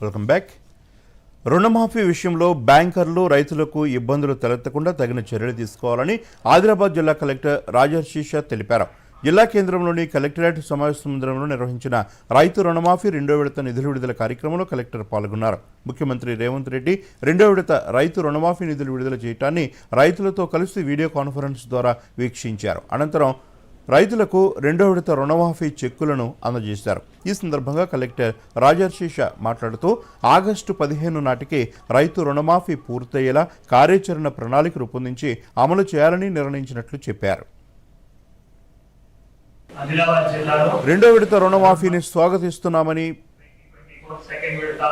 Welcome back. రుణమాఫీ విషయంలో బ్యాంకర్లు రైతులకు ఇబ్బందులు తలెత్తకుండా తగిన చర్యలు తీసుకోవాలని ఆదిలాబాద్ జిల్లా కలెక్టర్ రాజర్షీష తెలిపారు. జిల్లా కేంద్రంలోని కలెక్టరేట్ సమావేశ మందిరంలో నిర్వహించిన రైతు రుణమాఫీ రెండో విడత నిధుల విడుదల కార్యక్రమంలో కలెక్టర్ పాల్గొన్నారు. ముఖ్యమంత్రి రేవంత్ రెడ్డి రెండో విడత రైతు రుణమాఫీ నిధులు విడుదల చేయడాన్ని రైతులతో కలిసి వీడియో కాన్ఫరెన్స్ ద్వారా వీక్షించారు. అనంతరం రైతులకు రెండో విడత రుణమాఫీ చెక్కులను అందజేశారు. ఈ సందర్భంగా కలెక్టర్ రాజర్షీష మాట్లాడుతూ ఆగస్టు పదిహేను నాటికి రైతు రుణమాఫీ పూర్తయ్యేలా కార్యాచరణ ప్రణాళిక రూపొందించి అమలు చేయాలని నిర్ణయించినట్లు చెప్పారు. రెండో విడత రుణమాఫీని స్వాగతిస్తున్నామని సెకండ్ విడత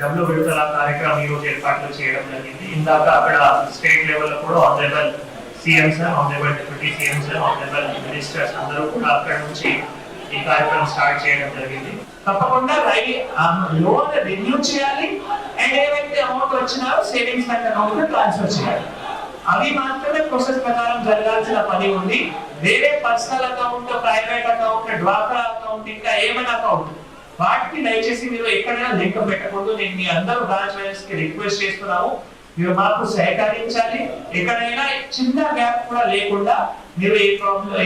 డబ్ల్యూ విడతల కార్యక్రమం ఈ రోజు ఏర్పాట్లు చేయడం జరిగింది. ఇందాక అక్కడ స్టేట్ లెవెల్లో కూడా CM sir honourable deputy CM sir honourable ministers అందరూ కూడా అక్కడ నుంచి ఈ కార్యక్రమం స్టార్ట్ చేయడం జరిగింది తప్పకుండా రై లోన్ రెన్యూ చేయాలి. అండ్ ఏవైతే అమౌంట్ వచ్చినా సేవింగ్స్ బ్యాంక్ అకౌంట్ ట్రాన్స్ఫర్ చేయాలి. అవి మాత్రమే ప్రాసెస్ ప్రకారం జరగాల్సిన పని ఉంది. వేరే పర్సనల్ అకౌంట్ ప్రైవేట్ అకౌంట్ డ్వాక్రా అకౌంట్ ఇంకా ఏమైనా అకౌంట్ వాటికి దయచేసి మీరు ఎక్కడైనా లింక్ పెట్టకూడదు. నేను మీ అందరూ బ్రాంచ్ మేనేజర్స్కి రిక్వెస్ట్ చేస్తున్నాము. మీరు మాకు సహకరించాలి. ఎక్కడైనా చిన్న గ్యాప్ కూడా లేకుండా మీరు ఏ ప్రాబ్లం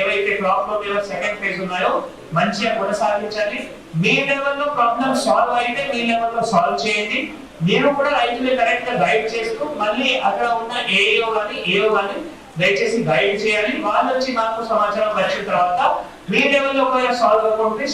ఏవైతే ప్రాబ్లం మీద సెకండ్ ఫేజ్ ఉన్నాయో మంచిగా కొనసాగించాలి మీ లెవెల్లో ప్రాబ్లం సాల్వ్ అయితే మీ లెవెల్లో సాల్వ్ చేయండి. మీరు కూడా రైతులు కరెక్ట్గా గైడ్ చేస్తూ మళ్ళీ అక్కడ ఉన్న ఏఓ కానీ ఏఓ కానీ దయచేసి గైడ్ చేయాలి. వాళ్ళు వచ్చి మాకు సమాచారం వచ్చిన తర్వాత మీ లెవెల్లో ఒకవేళ సాల్వ్ అవ్వకుంటే